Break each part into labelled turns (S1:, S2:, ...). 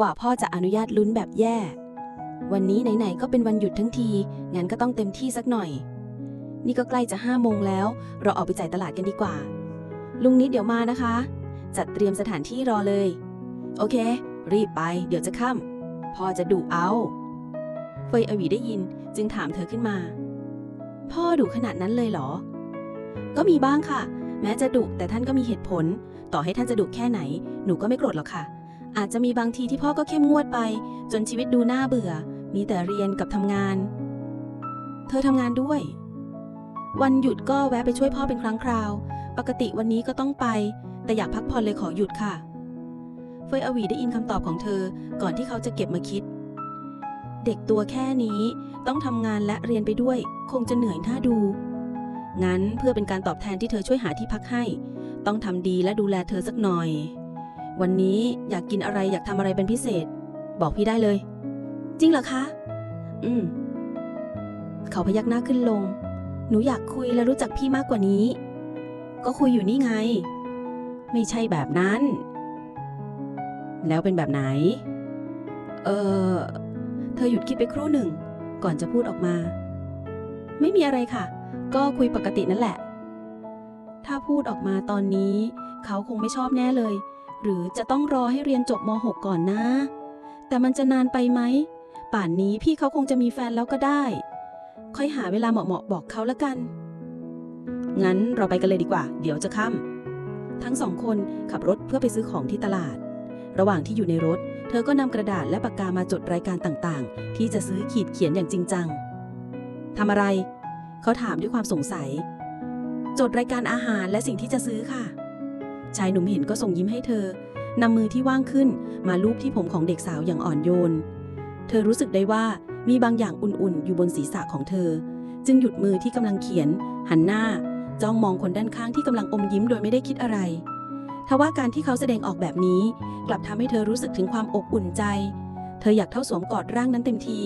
S1: กว่าพ่อจะอนุญาตลุ้นแบบแย่ วันนี้ไหนๆก็เป็นวันหยุดทั้งที งั้นก็ต้องเต็มที่สักหน่อย นี่ก็ใกล้จะห้าโมงแล้ว เราออกไปจ่ายตลาดกันดีกว่า ลุงนิดเดี๋ยวมานะคะ จัดเตรียมสถานที่รอเลย โอเค รีบไป เดี๋ยวจะค่ำพ่อจะดุเอา เฟยอวีได้ยินจึงถามเธอขึ้นมา พ่อดุขนาดนั้นเลยเหรอ ก็มีบ้างค่ะ แม้จะดุแต่ท่านก็มีเหตุผล ต่อให้ท่านจะดุแค่ไหน หนูก็ไม่โกรธหรอกค่ะ อาจจะมีบางทีที่พ่อก็เข้มงวดไป จนชีวิตดูน่าเบื่อ มีแต่เรียนกับทำงาน เธอทำงานด้วย วันหยุดก็แวะไปช่วยพ่อเป็นครั้งคราว ปกติวันนี้ก็ต้องไป แต่อยากพักผ่อนเลยขอหยุดค่ะ เฟยอวีได้ยินคำตอบของเธอ ก่อนที่เขาจะเก็บมาคิด เด็กตัวแค่นี้ต้องทำงานและเรียนไปด้วย คงจะเหนื่อยน่าดู งั้นเพื่อเป็นการตอบแทนที่เธอช่วยหาที่พักให้ ต้องทำดีและดูแลเธอสักหน่อย วันนี้อยากกินอะไรอยากทำอะไรเป็นพิเศษ บอกพี่ได้เลย จริงเหรอคะ อืม เขาพยักหน้าขึ้นลง หนูอยากคุยและรู้จักพี่มากกว่านี้ ก็คุยอยู่นี่ไง ไม่ใช่แบบนั้น แล้วเป็นแบบไหน เออ เธอหยุดคิดไปครู่หนึ่ง ก่อนจะพูดออกมา ไม่มีอะไรค่ะ ก็คุยปกตินั่นแหละ ถ้าพูดออกมาตอนนี้ เขาคงไม่ชอบแน่เลย หรือจะต้องรอให้เรียนจบม .6 ก่อนนะ แต่มันจะนานไปไหม ป่านนี้พี่เขาคงจะมีแฟนแล้วก็ได้ ค่อยหาเวลาเหมาะๆบอกเขาละกัน งั้นเราไปกันเลยดีกว่า เดี๋ยวจะค่ำทั้งสองคนขับรถเพื่อไปซื้อของที่ตลาด ระหว่างที่อยู่ในรถ เธอก็นำกระดาษและปากกามาจดรายการต่างๆ ที่จะซื้อขีดเขียนอย่างจริงจังทำอะไร เขาถามด้วยความสงสัย จดรายการอาหารและสิ่งที่จะซื้อค่ะ ชายหนุ่มเห็นก็ส่งยิ้มให้เธอนำมือที่ว่างขึ้นมาลูบที่ผมของเด็กสาวอย่างอ่อนโยน เธอรู้สึกได้ว่ามีบางอย่างอุ่นๆ อยู่บนศีรษะของเธอ จึงหยุดมือที่กำลังเขียน หันหน้า จ้องมองคนด้านข้างที่กำลังอมยิ้มโดยไม่ได้คิดอะไร ทว่าการที่เขาแสดงออกแบบนี้ กลับทำให้เธอรู้สึกถึงความอบอุ่นใจ เธออยากเข้าสวมกอดร่างนั้นเต็มที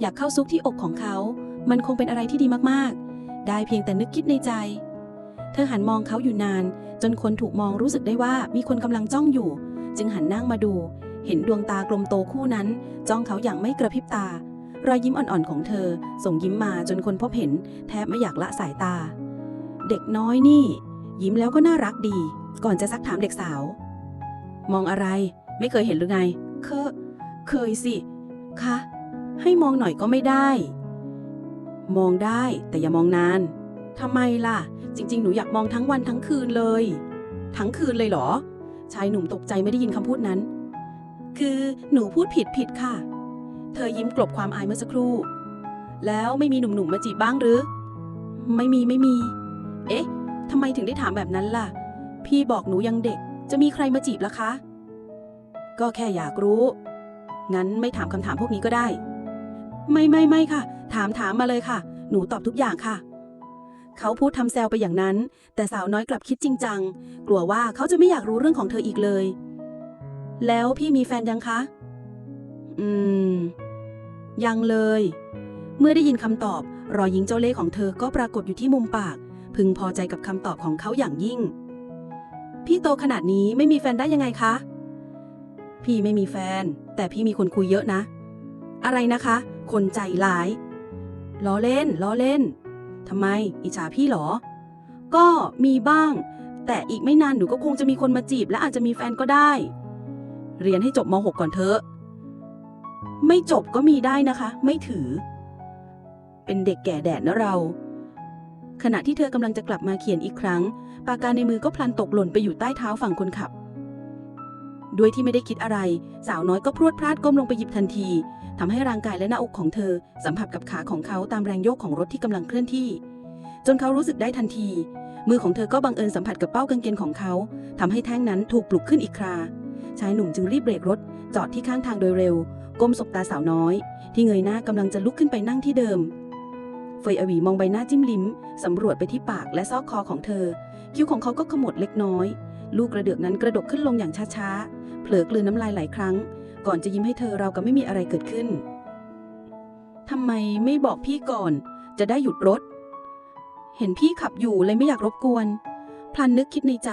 S1: อยากเข้าซุกที่อกของเขา มันคงเป็นอะไรที่ดีมากๆ ได้เพียงแต่นึกคิดในใจ เธอหันมองเขาอยู่นาน จนคนถูกมองรู้สึกได้ว่ามีคนกำลังจ้องอยู่ จึงหันนั่งมาดู เห็นดวงตากลมโตคู่นั้น จ้องเขาอย่างไม่กระพริบตา รอยยิ้มอ่อนๆของเธอ ส่งยิ้มมาจนคนพบเห็น แทบไม่อยากละสายตา เด็กน้อยนี่ ยิ้มแล้วก็น่ารักดี ก่อนจะซักถามเด็กสาว มองอะไร ไม่เคยเห็นหรือไง เคยเคยสิคะให้มองหน่อยก็ไม่ได้ มองได้แต่อย่ามองนานทำไมล่ะ จริง ๆ หนูอยากมองทั้งวันทั้งคืนเลย ทั้งคืนเลยเหรอ ชายหนุ่มตกใจไม่ได้ยินคำพูดนั้น คือหนูพูดผิดผิดค่ะ เธอยิ้มกลบความอายเมื่อสักครู่ แล้วไม่มีหนุ่มๆมาจีบบ้างหรือ ไม่มีไม่มี เอ๊ะทำไมถึงได้ถามแบบนั้นล่ะ พี่บอกหนูยังเด็ก จะมีใครมาจีบล่ะคะ ก็แค่อยากรู้ งั้นไม่ถามคำถามพวกนี้ก็ได้ ไม่ไม่ไม่ค่ะ ถามถามมาเลยค่ะ หนูตอบทุกอย่างค่ะ เขาพูดทำแซวไปอย่างนั้น แต่สาวน้อยกลับคิดจริงจัง กลัวว่าเขาจะไม่อยากรู้เรื่องของเธออีกเลย แล้วพี่มีแฟนยังคะ อืม ยังเลย เมื่อได้ยินคำตอบ รอยยิ้มเจ้าเล่ห์ของเธอก็ปรากฏอยู่ที่มุมปาก พึงพอใจกับคำตอบของเขาอย่างยิ่ง พี่โตขนาดนี้ไม่มีแฟนได้ยังไงคะ พี่ไม่มีแฟน แต่พี่มีคนคุยเยอะนะ อะไรนะคะ คนใจร้ายล้อเล่นล้อเล่น ทำไม อิจฉาพี่เหรอ ก็มีบ้าง แต่อีกไม่นานหนูก็คงจะมีคนมาจีบและอาจจะมีแฟนก็ได้ เรียนให้จบม .6 ก่อนเถอะ ไม่จบก็มีได้นะคะ ไม่ถือ เป็นเด็กแก่แดดนะเรา ขณะที่เธอกำลังจะกลับมาเขียนอีกครั้ง ปากกาในมือก็พลันตกหล่นไปอยู่ใต้เท้าฝั่งคนขับ ด้วยที่ไม่ได้คิดอะไร สาวน้อยก็พรวดพลาดก้มลงไปหยิบทันทีทำให้ร่างกายและหน้าอกของเธอ สัมผัสกับขาของเขาตามแรงโยกของรถที่กำลังเคลื่อนที่ จนเขารู้สึกได้ทันที มือของเธอก็บังเอิญสัมผัสกับเป้ากางเกงของเขาทำให้แท่งนั้นถูกปลุกขึ้นอีกครา ชายหนุ่มจึงรีบเบรกรถ จอดที่ข้างทางโดยเร็ว ก้มสบตาสาวน้อย ที่เงยหน้ากำลังจะลุกขึ้นไปนั่งที่เดิมเฟยอวีมองใบหน้าจิ้มลิ้ม สำรวจไปที่ปากและซอกคอของเธอ คิ้วของเขาก็ขมวดเล็กน้อย ลูกกระเดือกนั้นกระดกขึ้นลงอย่างช้าๆ เผลอกลืนน้ำลายหลายครั้ง ก่อนจะยิ้มให้เธอเรากับไม่มีอะไรเกิดขึ้นทำไมไม่บอกพี่ก่อน จะได้หยุดรถ เห็นพี่ขับอยู่เลยไม่อยากรบกวน พลันนึกคิดในใจ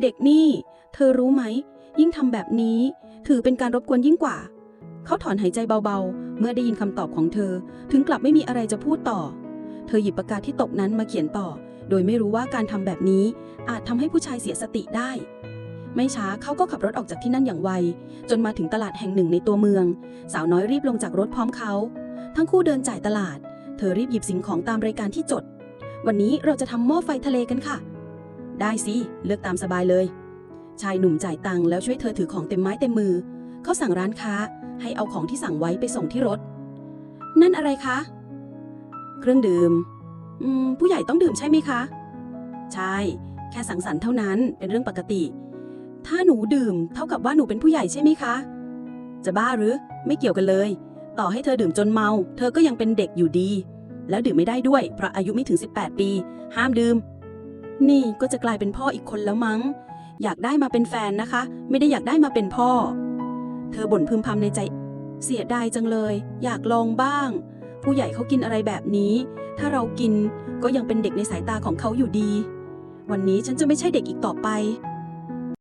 S1: เด็กนี่ เธอรู้ไหม ยิ่งทำแบบนี้ ถือเป็นการรบกวนยิ่งกว่า เขาถอนหายใจเบาๆ เมื่อได้ยินคำตอบของเธอ ถึงกลับไม่มีอะไรจะพูดต่อ เธอหยิบปากกาที่ตกนั้นมาเขียนต่อ โดยไม่รู้ว่าการทำแบบนี้อาจทำให้ผู้ชายเสียสติได้ ไม่ช้าเขาก็ขับรถออกจากที่นั่นอย่างไว จนมาถึงตลาดแห่งหนึ่งในตัวเมือง สาวน้อยรีบลงจากรถพร้อมเขา ทั้งคู่เดินจ่ายตลาด เธอรีบหยิบสิ่งของตามรายการที่จด วันนี้เราจะทำหม้อไฟทะเลกันค่ะ ได้สิ เลือกตามสบายเลย ชายหนุ่มจ่ายตังค์แล้วช่วยเธอถือของเต็มไม้เต็มมือ เขาสั่งร้านค้า ให้เอาของที่สั่งไว้ไปส่งที่รถ นั่นอะไรคะ เครื่องดื่มอืมผู้ใหญ่ต้องดื่มใช่ไหมคะ ใช่ แค่สังสรรค์เท่านั้นเป็นเรื่องปกติ ถ้าหนูดื่มเท่ากับว่าหนูเป็นผู้ใหญ่ใช่ไหมคะ จะบ้าหรือ ไม่เกี่ยวกันเลย ต่อให้เธอดื่มจนเมา เธอก็ยังเป็นเด็กอยู่ดี แล้วดื่มไม่ได้ด้วย เพราะอายุไม่ถึง 18 ปี ห้ามดื่ม นี่ก็จะกลายเป็นพ่ออีกคนแล้วมั้ง อยากได้มาเป็นแฟนนะคะ ไม่ได้อยากได้มาเป็นพ่อ เธอบ่นพึมพำในใจ เสียดายจังเลย อยากลองบ้าง ผู้ใหญ่เขากินอะไรแบบนี้ ถ้าเรากินก็ยังเป็นเด็กในสายตาของเขาอยู่ดี วันนี้ฉันจะไม่ใช่เด็กอีกต่อไป